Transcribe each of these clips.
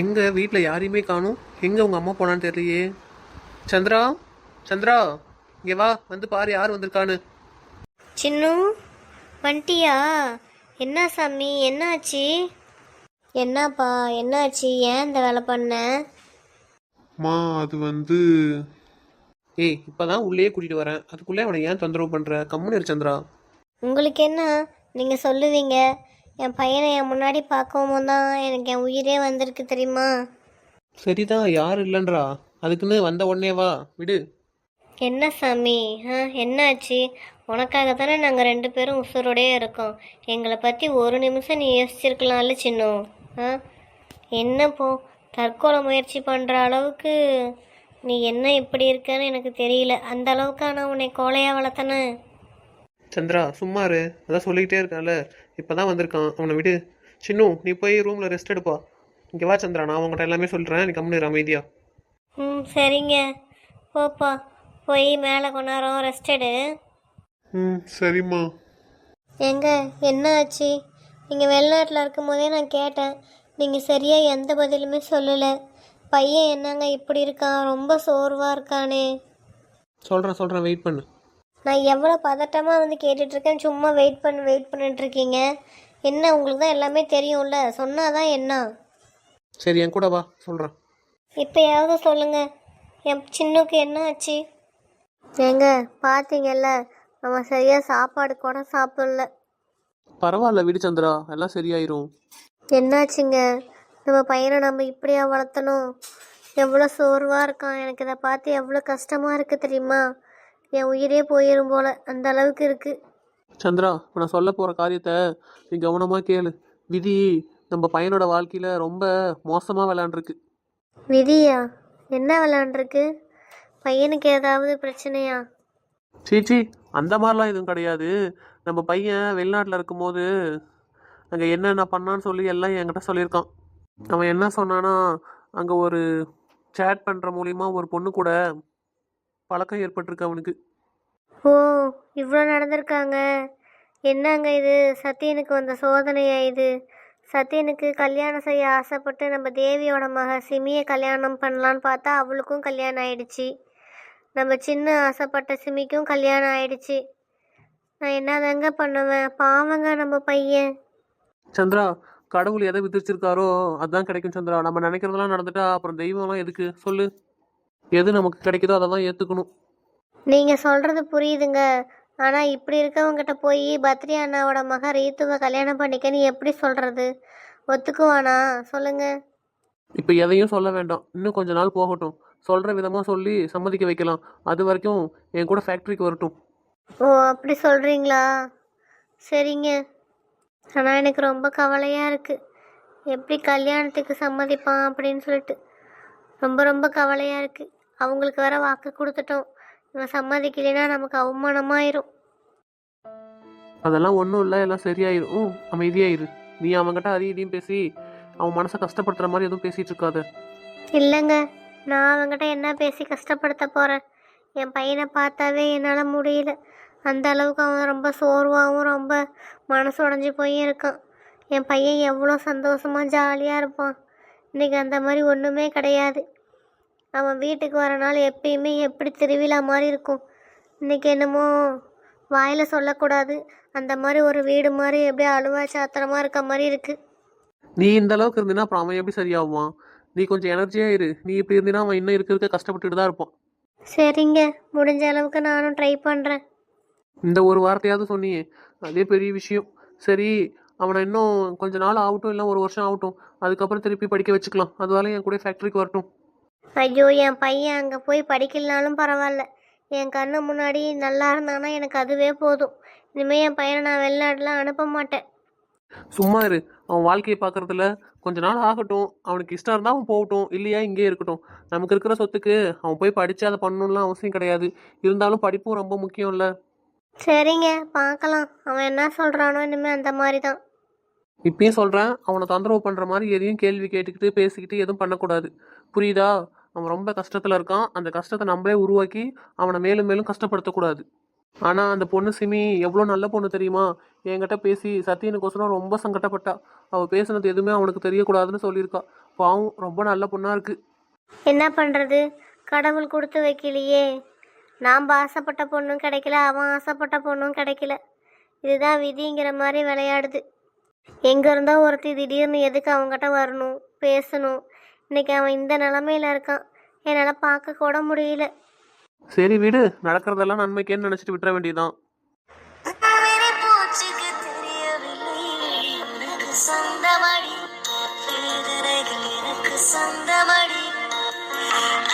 எங்க வீட்டில் யாரையுமே காணும். எங்க உங்க அம்மா போனான்னு தெரியலையே. சந்திரா? சந்திரா இங்க வா. வந்து பாரு யார் வந்திருக்கான்னு. சின்னு வந்துட்டியா என்ன சாமி என்னாச்சு? என்னப்பா என்னாச்சு? ஏன் இந்த வேலை பண்ண? மா அது வந்து ஏய் இப்பதான் உள்ளே கூட்டிட்டு வரேன். அதுக்குள்ளே அவனை ஏன் தொந்தரவு பண்ற? கம்முன்னு இரு சந்திரா. உங்களுக்கு என்ன? நீங்கள் சொல்லுவீங்க. என் பையனை என் முன்னாடி பார்க்கவும் தான் எனக்கு என் உயிரே வந்திருக்கு தெரியுமா? சரிதான் யார் இல்லைன்றா? அதுக்குன்னு வந்த உடனே வா விடு. என்ன சாமி? ஆ என்னாச்சு? உனக்காக தானே நாங்கள் ரெண்டு பேரும் உசுரோடயே இருக்கோம். எங்களை பற்றி ஒரு நிமிஷம் நீ யோசிச்சிருக்கலாம்ல சின்னம் ஆ என்ன போ தற்கொலை முயற்சி பண்ணுற அளவுக்கு நீ என்ன இப்படி இருக்கன்னு எனக்கு தெரியல. அந்த அளவுக்கு நான் உன்னை கோலையாக வளர்த்தனே. சந்திரா சும்மா இரு. அதான் சொல்லிக்கிட்டே இருக்கான்ல. இப்பதான் வந்திருக்கான். அவனை விடு. சின்னு நீ போய் ரூம்ல ரெஸ்ட் எடுப்பா. இங்க வா சந்திரா நான் உங்கள்கிட்ட எல்லாமே சொல்றேன். நீ கம்முன்னு இரு அமைதியா. ம் சரிங்க. போப்பா போய் மேலே கொஞ்ச நேரம் ரெஸ்ட் எடு. ம் சரிம்மா. எங்க என்ன ஆச்சு? நீங்கள் வெளிநாட்டில் இருக்கும் போதே நான் கேட்டேன். நீங்கள் சரியாக எந்த பதிலுமே சொல்லலை. பையன் என்னங்க இப்படி இருக்கான்? ரொம்ப சோர்வாக இருக்கானே. சொல்றேன் சொல்றேன். வெயிட் பண்ணு. நான் எவ்வளோ பதட்டமாக வந்து கேட்டுட்ருக்கேன். சும்மா வெயிட் பண்ணு வெயிட் பண்ணிட்டு இருக்கீங்க என்ன உங்களுக்கு தான் எல்லாமே தெரியும்ல. சொன்னாதான் என்ன? சரி என் கூட வா. சொல்றேன். இப்போயாவது சொல்லுங்க. என் சின்னுக்கு என்ன ஆச்சு? ஏங்க பார்த்தீங்கல்ல அவன் சரியாக சாப்பாடு கூட சாப்பிடல. பரவாயில்ல விடு சந்திரா. எல்லாம் சரியாயிரும். என்னாச்சுங்க? நம்ம பையனை நம்ம இப்படியா வளர்த்தணும்? எவ்வளோ சோர்வாக இருக்கான். எனக்கு இதை பார்த்து எவ்வளோ கஷ்டமாக இருக்குது தெரியுமா? என் உயிரே போயிடும் போல அந்த அளவுக்கு இருக்குது சந்திரா இப்போ நான் சொல்ல போற காரியத்தை நீ கவனமா கேளு. விதி நம்ம பையனோட வாழ்க்கையில ரொம்ப மோசமா விளையாண்டுருக்கு. விதியா? என்ன விளாண்டுருக்கு பையனுக்கு ஏதாவது பிரச்சனையா? சீச்சி அந்த மாதிரிலாம் எதுவும் கிடையாது. நம்ம பையன் வெளிநாட்டில் இருக்கும்போது அங்கே என்னென்ன பண்ணான்னு சொல்லி எல்லாம் என்கிட்ட சொல்லியிருக்கான். அவன் என்ன சொன்னான்னா அங்கே ஒரு சேட் பண்ணுற மூலிமா ஒரு பொண்ணு கூட பழக்கம் ஏற்பட்டிருக்கு அவனுக்கு. ஓ இவ்வளோ நடந்திருக்காங்க. என்னங்க இது? சத்தியனுக்கு வந்த சோதனையா இது? சத்தியனுக்கு கல்யாணம் செய்ய ஆசைப்பட்டு நம்ம தேவியோட மக சிமியை கல்யாணம் பண்ணலான்னு பார்த்தா அவளுக்கும் கல்யாணம் ஆயிடுச்சு. நம்ம சின்ன ஆசைப்பட்ட சிமிக்கும் கல்யாணம் ஆயிடுச்சு. நான் என்னதாங்க பண்ணுவேன்? பாவங்க நம்ம பையன். சந்திரா கடவுள் எதை விதிச்சிருக்காரோ அதான் கிடைக்கும் சந்திரா. நம்ம நினைக்கிறதெல்லாம் நடந்துட்டா அப்புறம் தெய்வம்லாம் எதுக்கு? சொல்லு. எது நமக்கு கிடைக்குதோ அதை தான் ஏற்றுக்கணும் நீங்கள் சொல்கிறது புரியுதுங்க. ஆனால் இப்படி இருக்கவங்கிட்ட போய் பத்ரி அண்ணாவோட மக ரீத்துவை கல்யாணம் பண்ணிக்கன்னு எப்படி சொல்கிறது ஒத்துக்குவானா? சொல்லுங்கள் இப்போ எதையும் சொல்ல வேண்டாம். இன்னும் கொஞ்ச நாள் போகட்டும். சொல்கிற விதமாக சொல்லி சம்மதிக்க வைக்கலாம். அது வரைக்கும் என் கூட ஃபேக்ட்ரிக்கு வரட்டும். ஓ அப்படி சொல்கிறீங்களா சரிங்க. ஆனால் எனக்கு ரொம்ப கவலையாக இருக்குது எப்படி கல்யாணத்துக்கு சம்மதிப்பான் அப்படின்னு சொல்லிட்டு. ரொம்ப ரொம்ப கவலையாக இருக்குது அவங்களுக்கு வேற வாக்கு கொடுத்துட்டோம். இவன் சம்மதிக்கலைன்னா நமக்கு அவமானமாயிரும். அதெல்லாம் ஒன்றும் இல்லை எல்லாம் சரியாயிரும். ம், அமைதியாயிரு. நீ அவன்கிட்ட அதையும் இதையும் பேசி அவன் மனசை கஷ்டப்படுத்துற மாதிரி எதுவும் பேசிட்டு இருக்காத. இல்லைங்க நான் அவங்ககிட்ட என்ன பேசி கஷ்டப்படுத்த போகிறேன் என் பையனை பார்த்தாவே என்னால் முடியல. அந்த அளவுக்கு அவன் ரொம்ப சோர்வாகவும் ரொம்ப மனசு உடஞ்சி போய் இருக்கான். என் பையன் எவ்வளோ சந்தோஷமாக ஜாலியாக இருப்பான். இன்னைக்கு அந்த மாதிரி ஒன்றுமே கிடையாது. அவன் வீட்டுக்கு வர நாள் எப்பயுமே எப்படி திருவிழா மாதிரி இருக்கும். இன்னைக்கு என்னமோ வாயில் சொல்லக்கூடாது. அந்த மாதிரி ஒரு வீடு மாதிரி எப்படியோ அழுவா சாத்திரமா இருக்க மாதிரி இருக்குது நீ இந்த அளவுக்கு இருந்தீன்னா அப்புறம் அவன் எப்படி சரியாகுவான்? நீ கொஞ்சம் எனர்ஜியா இரு. நீ இப்படி இருந்தீன்னா அவன் இன்னும் இருக்க இருக்க கஷ்டப்பட்டுட்டு தான் இருப்பான். சரிங்க. முடிஞ்ச அளவுக்கு நானும் ட்ரை பண்ணுறேன் இந்த ஒரு வார்த்தையாவது சொன்னியே. அதே பெரிய விஷயம். சரி அவனை இன்னும் கொஞ்ச நாள் ஆகட்டும் இல்லை ஒரு வருஷம் ஆகட்டும். அதுக்கப்புறம் திருப்பி படிக்க வச்சுக்கலாம். அதுவால என் கூட ஃபேக்ட்ரிக்கு வரட்டும். ஐயோ என் பையன் அங்கே போய் படிக்கலனாலும் பரவாயில்ல. என் கண்ணு முன்னாடி நல்லா இருந்தானா எனக்கு அதுவே போதும். இனிமேல் என் பையனை நான் வெளிநாட்டுல அனுப்ப மாட்டேன். சும்மா இரு. அவன் வாழ்க்கையை பார்க்கறதுல கொஞ்ச நாள் ஆகட்டும். அவனுக்கு இஷ்டம் இருந்தால் அவன் போகட்டும். இல்லையா இங்கேயே இருக்கட்டும். நமக்கு இருக்கிற சொத்துக்கு அவன் போய் படித்து அதை பண்ணணும்லாம் அவசியம் கிடையாது. இருந்தாலும் படிப்பும் ரொம்ப முக்கியம் இல்லை சரிங்க பார்க்கலாம். அவன் என்ன சொல்கிறானோ இனிமேல் அந்த மாதிரி தான். இப்பயும் சொல்கிறேன் அவனை தொந்தரவு பண்ணுற மாதிரி எதையும் கேள்வி கேட்டுக்கிட்டு பேசிக்கிட்டு எதுவும் பண்ணக்கூடாது. புரியுதா? அவன் ரொம்ப கஷ்டத்தில் இருக்கான். அந்த கஷ்டத்தை நம்மளே உருவாக்கி அவனை மேலும் மேலும் கஷ்டப்படுத்தக்கூடாது. ஆனால் அந்த பொண்ணு சிமி எவ்வளோ நல்ல பொண்ணு தெரியுமா? என்கிட்ட பேசி சத்தியனுக்கோசரம் ரொம்ப சங்கடப்பட்டா. அவள் பேசுனது எதுவுமே அவனுக்கு தெரியக்கூடாதுன்னு சொல்லியிருக்கா. பாவம் ரொம்ப நல்ல பொண்ணாக இருக்குது என்ன பண்ணுறது கடவுள் கொடுத்து வைக்கலையே. நாம் ஆசைப்பட்ட பொண்ணும் கிடைக்கல அவன் ஆசைப்பட்ட பொண்ணும் கிடைக்கல. இதுதான் விதிங்கிற மாதிரி விளையாடுது. எங்கே இருந்தோ ஒருத்தி திடீர்னு எதுக்கு அவங்ககிட்ட வரணும் பேசணும்? இன்னைக்கு அவன் இந்த நிலமையில இருக்கான். என்னால் பார்க்க கூட முடியல. சரி விடு நடக்கிறதெல்லாம் நன்மைக்கேன்னு நினச்சிட்டு விட்டுற சொந்தமடி.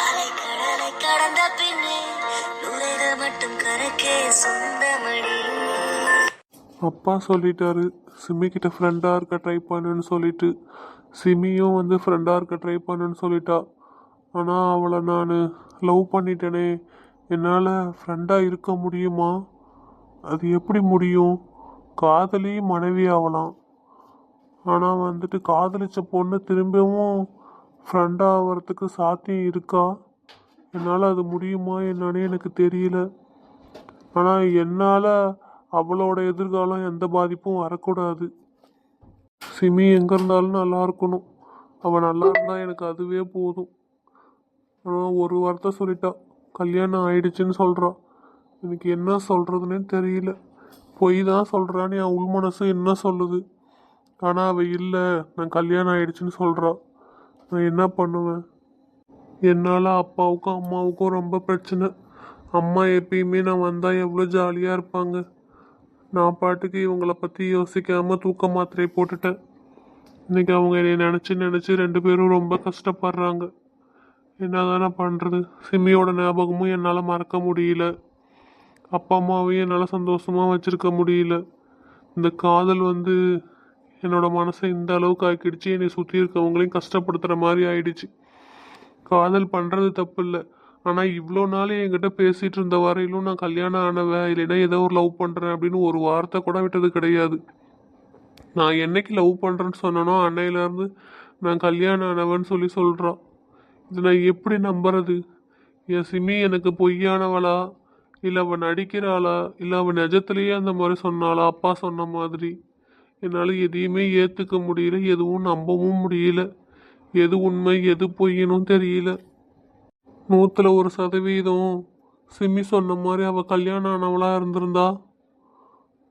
அலைக்கடலை கடந்த பின்னே நுரைகள் மட்டும் கரைக்கே சொந்தமடி அப்பா சொல்லிட்டாரு சிமி கிட்ட ஃப்ரெண்டாக இருக்க ட்ரை பண்ணுன்னு சொல்லிட்டு. சிமியும் வந்து ஃப்ரெண்டாக இருக்க ட்ரை பண்ணுன்னு சொல்லிட்டா. ஆனால் அவளை நான் லவ் பண்ணிட்டேனே. என்னால் ஃப்ரெண்டாக இருக்க முடியுமா? அது எப்படி முடியும்? காதலி மனைவி ஆகலாம் ஆனால் வந்துட்டு காதலிச்ச பொண்ணு திரும்பவும் ஃப்ரெண்டாக ஆகிறதுக்கு சாத்தியம் இருக்கா? என்னால் அது முடியுமா? என்னன்னு எனக்கு தெரியல. ஆனால் என்னால் அவளோட எதிர்காலம் எந்த பாதிப்பும் வரக்கூடாது. சிமி எங்கே இருந்தாலும் நல்லா இருக்கணும். அவள் நல்லா இருந்தால் எனக்கு அதுவே போதும். ஆனால் ஒரு வார்த்தை சொல்லிட்டா கல்யாணம் ஆயிடுச்சுன்னு சொல்கிறா எனக்கு என்ன சொல்கிறதுனே தெரியல. பொய் தான் சொல்கிறான்னு என் உள் மனசு என்ன சொல்லுது? ஆனால் அவள் இல்லை நான் கல்யாணம் ஆயிடுச்சுன்னு சொல்கிறா நான் என்ன பண்ணுவேன்? என்னால் அப்பாவுக்கும் அம்மாவுக்கும் ரொம்ப பிரச்சனை. அம்மா எப்பயுமே நான் வந்தால் எவ்வளோ ஜாலியாக இருப்பாங்க. நான் பாட்டுக்கு இவங்கள பற்றி யோசிக்காமல் தூக்க மாத்திரை போட்டுட்டேன். இன்றைக்கி அவங்க என்னை நினச்சி நினச்சி ரெண்டு பேரும் ரொம்ப கஷ்டப்படுறாங்க. என்ன தானே பண்ணுறது சிமியோட ஞாபகமும் என்னால் மறக்க முடியல. அப்பா அம்மாவையும் என்னால் சந்தோஷமாக வச்சுருக்க முடியல. இந்த காதல் வந்து என்னோடய மனசை இந்த அளவுக்கு ஆக்கிடுச்சு. என்னை சுற்றி இருக்கவங்களையும் கஷ்டப்படுத்துகிற மாதிரி ஆயிடுச்சு. காதல் பண்ணுறது தப்பு இல்லை. ஆனால் இவ்வளோ நாள் என்கிட்ட பேசிகிட்டு இருந்த வரையிலும் நான் கல்யாணம் ஆனவன் இல்லைன்னா ஏதோ ஒரு லவ் பண்ணுறேன் அப்படின்னு ஒரு வார்த்தை கூட விட்டது கிடையாது. நான் என்னைக்கு லவ் பண்ணுறேன்னு சொன்னனோ அன்னையிலேருந்து நான் கல்யாணம் ஆனவன்னு சொல்லி சொல்கிறான் இது நான் எப்படி நம்புறது? என் சிமி எனக்கு பொய்யானவளா? இல்லை அவன் நடிக்கிறாளா? இல்லை அவன் நிஜத்துலேயே அந்த மாதிரி சொன்னாளா? அப்பா சொன்ன மாதிரி. என்னால் எதையுமே ஏற்றுக்க முடியல எதுவும் நம்பவும் முடியல. எது உண்மை எது பொய்யனும் தெரியல. நூற்றுல ஒரு சதவீதம் சிம்மி சொன்ன மாதிரி அவள் கல்யாணம் ஆனவளாக இருந்திருந்தா?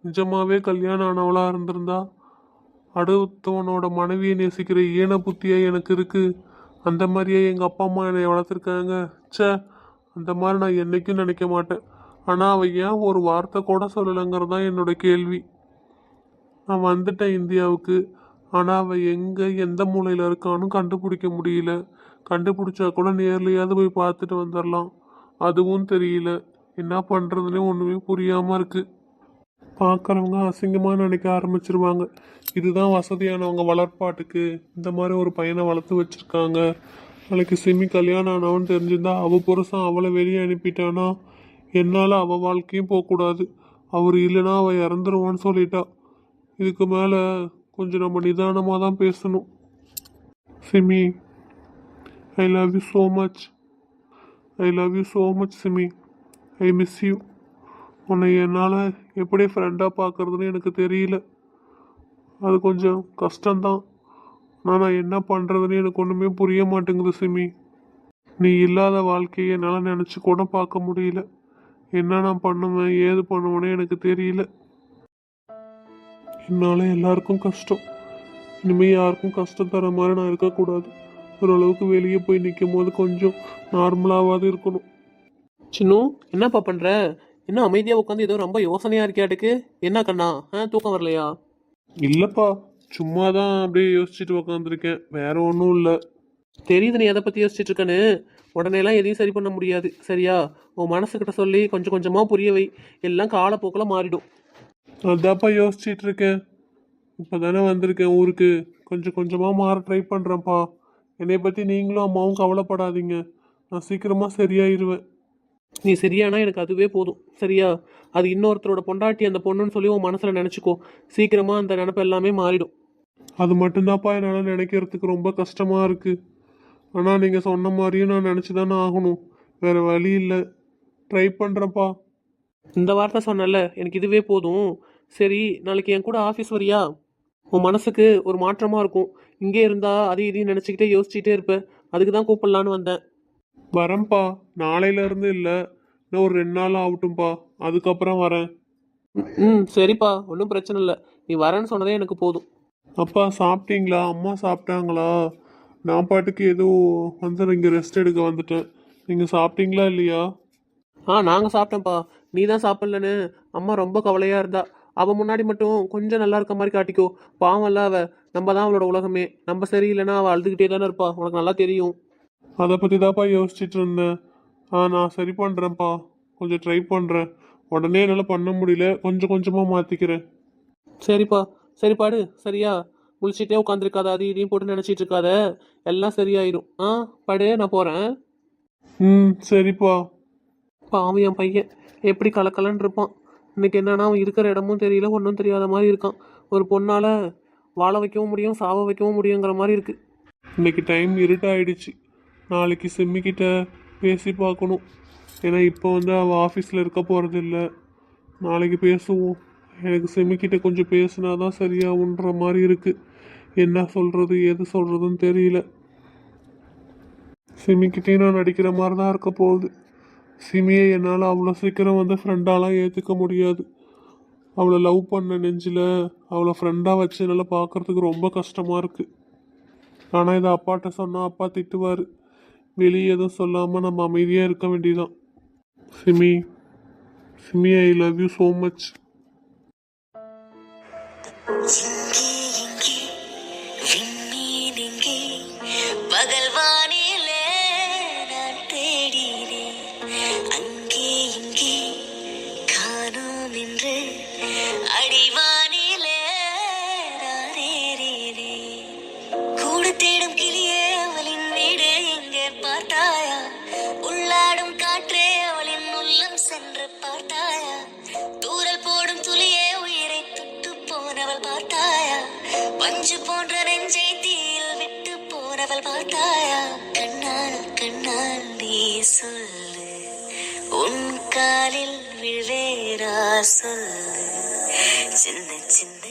நிஜமாவே கல்யாணம் ஆனவளாக இருந்திருந்தா? அடுத்தவனோட மனைவியை நேசிக்கிற ஈன புத்தியாக எனக்கு இருக்குது அந்த மாதிரியே எங்கள் அப்பா அம்மா என்னை வளர்த்துருக்காங்க. சே அந்த மாதிரி நான் என்னைக்கும் நினைக்க மாட்டேன். ஆனால் அவள் ஏன் ஒரு வார்த்தை கூட சொல்லலைங்கிறது தான் என்னோட கேள்வி. நான் வந்துட்டேன் இந்தியாவுக்கு. ஆனால் அவள் எங்கே எந்த மூலையில் இருக்கான்னு கண்டுபிடிக்க முடியல. கண்டுபிடிச்சா கூட நேர்லையாவது போய் பார்த்துட்டு வந்துடலாம் அதுவும் தெரியல. என்ன பண்ணுறதுனே ஒன்றுமே புரியாமல் இருக்குது பார்க்குறவங்க அசிங்கமாக நினைக்க ஆரம்பிச்சிருவாங்க. இதுதான் வசதியானவங்க வளர்ப்பாட்டுக்கு. இந்த மாதிரி ஒரு பையனை வளர்த்து வச்சுருக்காங்க. நாளைக்கு சிமி கல்யாணம் ஆனவன்னு தெரிஞ்சிருந்தா அவள் புருஷன் அவளை வெளியே அனுப்பிட்டானா? என்னால் அவள் வாழ்க்கையும் போகக்கூடாது அவர் இல்லைன்னா அவள் இறந்துருவான்னு சொல்லிட்டா. இதுக்கு மேலே கொஞ்சம் நம்ம நிதானமாக தான் பேசணும். Simi I love you so much I love you so much Simi I miss you உன்னை என்னால் எப்படி ஃப்ரெண்டாக பார்க்குறதுன்னு எனக்கு தெரியல. அது கொஞ்சம் கஷ்டம்தான். ஆனால் நான் என்ன பண்ணுறதுன்னு எனக்கு ஒன்றுமே புரிய மாட்டேங்குது சிமி. நீ இல்லாத வாழ்க்கையை என்னால் நினச்சி கூட பார்க்க முடியல. என்ன நான் பண்ணுவேன் ஏது பண்ணுவேன்னு எனக்கு தெரியல. என்னால் எல்லாருக்கும் கஷ்டம். இனிமேல் யாருக்கும் கஷ்டம் தர மாதிரி நான் இருக்கக்கூடாது. ஓரளவுக்கு வெளியே போய் நிற்கும் போது கொஞ்சம் நார்மலாவது இருக்கணும். சின்னு என்னப்பா பண்ணுற என்ன அமைதியாக உட்காந்து ஏதோ ரொம்ப யோசனையாக இருக்கியாட்டுக்கு என்ன கண்ணா? ஆ தூக்கம் வரலையா? இல்லைப்பா சும்மா தான் அப்படியே யோசிச்சுட்டு உக்காந்துருக்கேன். வேற ஒன்றும் இல்லை. தெரியுது நீ எதை பற்றி யோசிச்சுட்டு இருக்கன்னு உடனேலாம் எதையும் சரி பண்ண முடியாது. சரியா? உன் மனசுக்கிட்ட சொல்லி கொஞ்சம் கொஞ்சமாக புரிய வை. எல்லாம் காலப்போக்கில் மாறிடும். அதான்ப்பா யோசிச்சுட்டு இருக்கேன் இப்போ தானே வந்திருக்கேன் ஊருக்கு. கொஞ்சம் கொஞ்சமாக மாற ட்ரை பண்ணுறேன்ப்பா என்னை பற்றி நீங்களும் அம்மாவும் கவலைப்படாதீங்க. நான் சீக்கிரமாக சரியாயிருவேன். நீ சரியானா எனக்கு அதுவே போதும். சரியா? அது இன்னொருத்தரோட பொண்டாட்டி அந்த பொண்ணுன்னு சொல்லி உன் மனசில் நினச்சிக்கோ. சீக்கிரமாக அந்த நினப்பு எல்லாமே மாறிடும். அது மட்டும்தான்ப்பா என்னால் நினைக்கிறதுக்கு ரொம்ப கஷ்டமாக இருக்குது ஆனால் நீங்கள் சொன்ன மாதிரியும் நான் நினச்சி தானே ஆகணும். வேறு வழி இல்லை. ட்ரை பண்ணுறேன்ப்பா இந்த வார்த்தை சொன்னல எனக்கு இதுவே போதும். சரி நாளைக்கு என் கூட ஆஃபீஸ் வரியா? உன் மனசுக்கு ஒரு மாற்றமாக இருக்கும். இங்கே இருந்தா அதையும் இதையும் நினச்சிக்கிட்டே யோசிச்சுட்டே இருப்ப. அதுக்கு தான் கூப்பிடலான்னு வந்தேன். வரேன்ப்பா. நாளையில இருந்து இல்லை. இன்னும் ஒரு ரெண்டு நாள் ஆகட்டும்ப்பா அதுக்கப்புறம் வரேன். ம், சரிப்பா. ஒன்றும் பிரச்சனை இல்லை. நீ வரேன்னு சொன்னதே எனக்கு போதும். அப்பா சாப்பிட்டீங்களா? அம்மா சாப்பிட்டாங்களா? நான் பாட்டுக்கு ஏதோ வந்து இங்கே ரெஸ்ட் எடுக்க வந்துட்டேன். நீங்கள் சாப்பிட்டீங்களா இல்லையா? ஆ நாங்கள் சாப்பிட்டோம்ப்பா. நீ தான் சாப்பிட்லன்னு அம்மா ரொம்ப கவலையாக இருந்தா. அவள் முன்னாடி மட்டும் கொஞ்சம் நல்லா இருக்க மாதிரி காட்டிக்கோ. பாவம்ல அவ. நம்ம தான் அவளோட உலகமே. நம்ம சரியில்லைன்னா அவள் அழுதுகிட்டே தானே இருப்பா. உனக்கு நல்லா தெரியும். அதை பற்றி தான்ப்பா யோசிச்சுட்டு இருந்தேன். ஆ நான் சரி பண்ணுறேன்ப்பா கொஞ்சம் ட்ரை பண்ணுறேன் உடனே என்னால் பண்ண முடியல. கொஞ்சம் கொஞ்சமாக மாற்றிக்கிறேன் சரிப்பா. சரி பாடு. சரியா? முழிச்சிட்டே உட்காந்துருக்காத அது இதையும் போட்டு நினச்சிட்டு இருக்காத. எல்லாம் சரியாயிடும் ஆ படு. நான் போகிறேன் ம் சரிப்பா. பாவம் என் பையன். எப்படி கலக்கலன்னு இருப்பான். இன்னைக்கு என்னன்னா அவன் இருக்கிற இடமும் தெரியல ஒன்றும் தெரியாத மாதிரி இருக்கான். ஒரு பொண்ணால் வாழ வைக்கவும் முடியும் சாவ வைக்கவும் முடியுங்கிற மாதிரி இருக்கு. இன்னைக்கு டைம் இருட்டாயிடுச்சு. நாளைக்கு சிம்மிக்கிட்ட பேசி பார்க்கணும். ஏன்னா இப்போ வந்து அவள் ஆஃபீஸில் இருக்க போகிறது இல்லை நாளைக்கு பேசுவோம். எனக்கு சிம்மிக்கிட்ட கொஞ்சம் பேசினா தான் சரியாகுன்ற மாதிரி இருக்குது என்ன சொல்கிறது எது சொல்கிறதுன்னு தெரியல. சிமிக்கிட்டேயும் நான் நடிக்கிற மாதிரி தான் இருக்க போகுது. சிமியை என்னால் அவ்வளோ சீக்கிரம் வந்து ஃப்ரெண்டாலாம் ஏற்றுக்க முடியாது. அவளை லவ் பண்ண நெஞ்சில் அவளை ஃப்ரெண்டாக வச்சு என்னால் பார்க்கறதுக்கு ரொம்ப கஷ்டமாக இருக்குது ஆனால் இதை அப்பாட்ட சொன்னால் அப்பா திட்டுவார். வெளியே எதுவும் சொல்லாமல் நம்ம அமைதியாக இருக்க வேண்டியதான் Simi Simi I love you so much பார்த்தாயா? உள்ளாடும் காற்றே அவளின் உள்ளம் சென்று பார்த்தாயா? தூரல் போடும் துளியே உயிரை துட்டு போனவள் பார்த்தாயா? பஞ்சு போன்ற நெஞ்சை தீயில் விட்டு போனவள் பார்த்தாயா? கண்ணால் கண்ணால் நீ சொல்லு. உன் காலில் விழேரா சொல்லு. சின்ன சின்ன